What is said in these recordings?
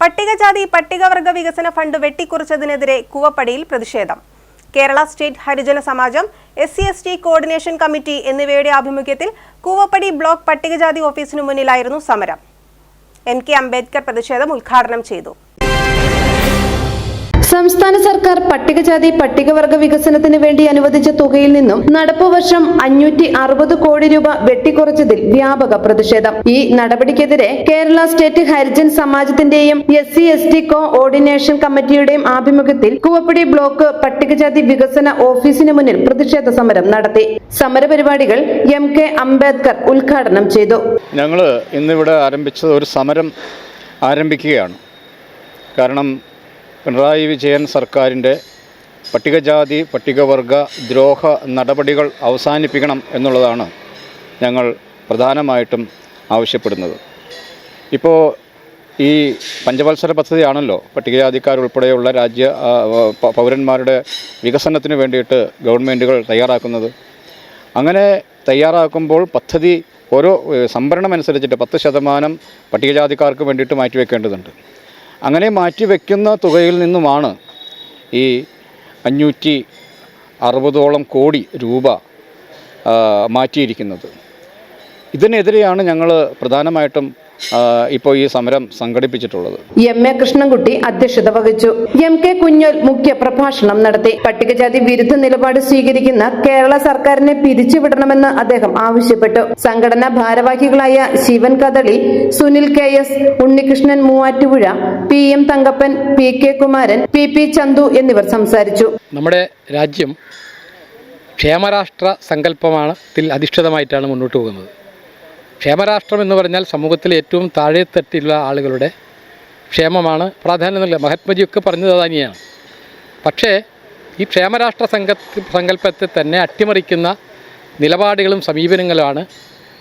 പട്ടികജാതി പട്ടികവർഗ വികസന ഫണ്ട് വെട്ടിക്കുറിച്ചതിനെതിരെ കുവപ്പടിയിൽ പ്രതിഷേധം. Kerala state Harijana Samajam S C S T coordination committee എന്നിവയുടെ ആഭിമുഖ്യത്തിൽ കൂവപ്പടി ബ്ലോക്ക് പട്ടികജാതി ഓഫീസിനു മുന്നിലായിരുന്നു സമരം. എൻ കെ അംബേദ്കർ പ്രതിഷേധം ഉദ്ഘാടനം ചെയ്തു. സംസ്ഥാന സർക്കാർ പട്ടികജാതി പട്ടികവർഗ വികസനത്തിന് വേണ്ടി അനുവദിച്ച തുകയിൽ നിന്നും നടപ്പ് വർഷം അഞ്ഞൂറ്റി അറുപത് കോടി രൂപ വെട്ടിക്കുറച്ചതിൽ വ്യാപക പ്രതിഷേധം. ഈ നടപടിക്കെതിരെ Kerala state Harijan സമാജത്തിന്റെയും S C S T coordination കമ്മിറ്റിയുടെയും ആഭിമുഖ്യത്തിൽ കൂവപ്പടി ബ്ലോക്ക് പട്ടികജാതി വികസന ഓഫീസിന് മുന്നിൽ പ്രതിഷേധ സമരം നടത്തി. സമരപരിപാടികൾ എം കെ അംബേദ്കർ ഉദ്ഘാടനം ചെയ്തു. ഞങ്ങൾ ഇന്നിവിടെ ആരംഭിച്ചത് ഒരു സമരം ആരംഭിക്കുകയാണ്. കാരണം പിണറായി വിജയൻ സർക്കാരിന്റെ പട്ടികജാതി പട്ടികവർഗ ദ്രോഹ നടപടികൾ അവസാനിപ്പിക്കണം എന്നുള്ളതാണ് ഞങ്ങൾ പ്രധാനമായിട്ടും ആവശ്യപ്പെടുന്നത്. ഇപ്പോൾ ഈ പഞ്ചവത്സര പദ്ധതിയാണല്ലോ പട്ടികജാതിക്കാരുൾപ്പെടെയുള്ള രാജ്യ പൗരന്മാരുടെ വികസനത്തിന് വേണ്ടിയിട്ട് ഗവൺമെന്റുകൾ തയ്യാറാക്കുന്നത്. അങ്ങനെ തയ്യാറാക്കുമ്പോൾ പദ്ധതി ഓരോ സംഭരണമനുസരിച്ചിട്ട് പത്ത് ശതമാനം പട്ടികജാതിക്കാർക്ക് വേണ്ടിയിട്ട് മാറ്റിവെക്കേണ്ടതുണ്ട്. അങ്ങനെ മാറ്റി മാറ്റിവെക്കുന്ന തുകയിൽ നിന്നുമാണ് ഈ അഞ്ഞൂറ്റി അറുപതോളം കോടി രൂപ മാറ്റിയിരിക്കുന്നത്. ഇതിനെതിരെയാണ് ഞങ്ങൾ പ്രധാനമായിട്ടും ഇപ്പോൾ ഈ സമരം സംഘടിപ്പിച്ചിട്ടുള്ളത്. എം എ കൃഷ്ണൻകുട്ടി അധ്യക്ഷത വഹിച്ചു. എം കെ കുഞ്ഞൽ മുഖ്യ പ്രഭാഷണം നടത്തി. പട്ടികജാതി വിരുദ്ധ നിലപാട് സ്വീകരിക്കുന്ന കേരള സർക്കാരിനെ പിരിച്ചുവിടണമെന്ന് അദ്ദേഹം ആവശ്യപ്പെട്ടു. സംഘടനാ ഭാരവാഹികളായ Shivan Kadali Sunil K S Unnikrishnan Muvattupuzha P M Thankappan P K Kumaran P P Chandu എന്നിവർ സംസാരിച്ചു. നമ്മുടെ രാജ്യം ക്ഷേമരാഷ്ട്ര സങ്കല്പമാണ് അധിഷ്ഠിതമായിട്ടാണ് മുന്നോട്ട് പോകുന്നത്. ക്ഷേമരാഷ്ട്രം എന്ന് പറഞ്ഞാൽ സമൂഹത്തിലെ ഏറ്റവും താഴെത്തട്ടിലുള്ള ആളുകളുടെ ക്ഷേമമാണ്. പ്രാധാന്യം നൽകുക. മഹാത്മജിയൊക്കെ പറഞ്ഞത് തന്നെയാണ്. പക്ഷേ ഈ ക്ഷേമരാഷ്ട്ര സംഘ സങ്കല്പത്തെ തന്നെ അട്ടിമറിക്കുന്ന നിലപാടുകളും സമീപനങ്ങളുമാണ്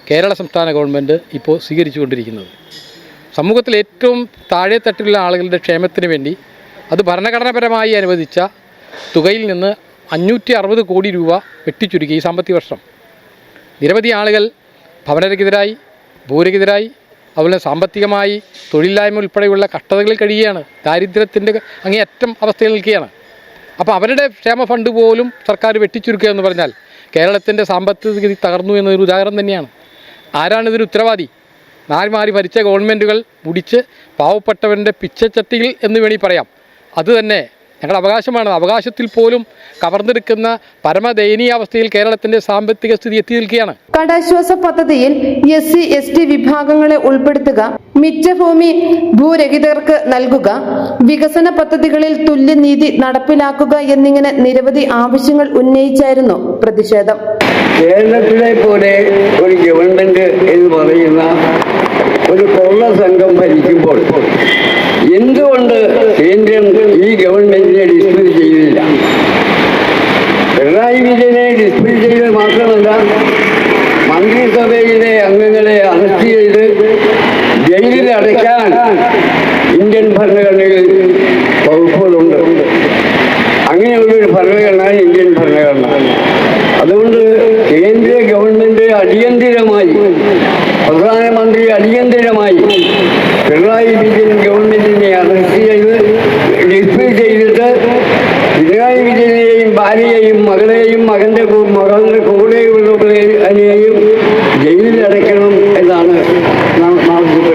കേരള സംസ്ഥാന ഗവൺമെന്റ് ഇപ്പോൾ സ്വീകരിച്ചുകൊണ്ടിരിക്കുന്നത്. സമൂഹത്തിൽ ഏറ്റവും താഴെത്തട്ടിലുള്ള ആളുകളുടെ ക്ഷേമത്തിന് വേണ്ടി അത് ഭരണഘടനാപരമായി അനുവദിച്ച തുകയിൽ നിന്ന് അഞ്ഞൂറ്റി അറുപത് കോടി രൂപ വെട്ടിച്ചുരുക്കി ഈ സാമ്പത്തിക വർഷം. നിരവധി ആളുകൾ ഭവനരഹിതരായി ഭൂരഹിതരായി അതുപോലെ സാമ്പത്തികമായി തൊഴിലില്ലായ്മ ഉൾപ്പെടെയുള്ള കഷ്ടതകളിൽ കഴിയുകയാണ്. ദാരിദ്ര്യത്തിന്റെ അങ്ങേയറ്റം അവസ്ഥയിൽ നിൽക്കുകയാണ്. അപ്പോൾ അവരുടെ ക്ഷേമ ഫണ്ട് പോലും സർക്കാർ വെട്ടിച്ചുരുക്കുക എന്ന് പറഞ്ഞാൽ കേരളത്തിന്റെ സാമ്പത്തിക തകർന്നു എന്നൊരു ഉദാഹരണം തന്നെയാണ്. ആരാണ് ഇതിന് ഉത്തരവാദി? നാല് മാറി ഭരിച്ച ഗവൺമെന്റുകൾ മുടിച്ച് പാവപ്പെട്ടവന്റെ പിച്ചച്ചട്ടിയിൽ എന്ന് വേണമെങ്കിൽ പറയാം. അത് തന്നെ ഞങ്ങളുടെ അവകാശമാണ്. അവകാശത്തിൽ പോലും കവർന്നെടുക്കുന്ന പരമദയനീയാവസ്ഥയിൽ കേരളത്തിന്റെ സാമ്പത്തിക സ്ഥിതി എത്തി നിൽക്കുകയാണ്. കടാശ്വാസ പദ്ധതിയിൽ എസ് സി എസ് ടി വിഭാഗങ്ങളെ ഉൾപ്പെടുത്തുക മിച്ചഭൂമി ഭൂരഹിതർക്ക് നൽകുക വികസന പദ്ധതികളിൽ തുല്യനീതി നടപ്പിലാക്കുക എന്നിങ്ങനെ നിരവധി ആവശ്യങ്ങൾ ഉന്നയിച്ചായിരുന്നു പ്രതിഷേധം. കേരളത്തിലെ പോലെ ഒരു ഗവൺമെന്റ് എന്ന് പറയുന്ന ഒരു കൊള്ള സംഘം ഭരിക്കുമ്പോൾ എന്തുകൊണ്ട് കേന്ദ്രം ഈ ഗവൺമെന്റിനെ ഡിസ്മിസ് ചെയ്തില്ല പിണറായി വിജയനെ ഡിസ്മിസ് ചെയ്തത് മാത്രമല്ല മന്ത്രിസഭയിലെ അംഗങ്ങളെ അറസ്റ്റ് ചെയ്ത് ജയിലിൽ അടയ്ക്കാൻ ഇന്ത്യൻ ഭരണഘടനയിൽ വകുപ്പുകളുണ്ട്. അങ്ങനെയുള്ളൊരു ഭരണഘടനയാണ് ഇന്ത്യൻ ഭരണഘടന. അതുകൊണ്ട് കേന്ദ്ര ഗവൺമെന്റ് അടിയന്തിരമായി പ്രധാനമന്ത്രി അടിയന്തിരമായി പിണറായി വിജയൻ ഗവൺമെന്റിനെ അറസ്റ്റ് ചെയ്ത് ഡിസ്മിസ് ചെയ്തിട്ട് പിണറായി വിജയനെയും ഭാര്യയെയും മകളെയും മകന്റെ മകളുടെ കൂടെയുള്ളവരെയും ജയിലിൽ അടയ്ക്കണം എന്നാണ്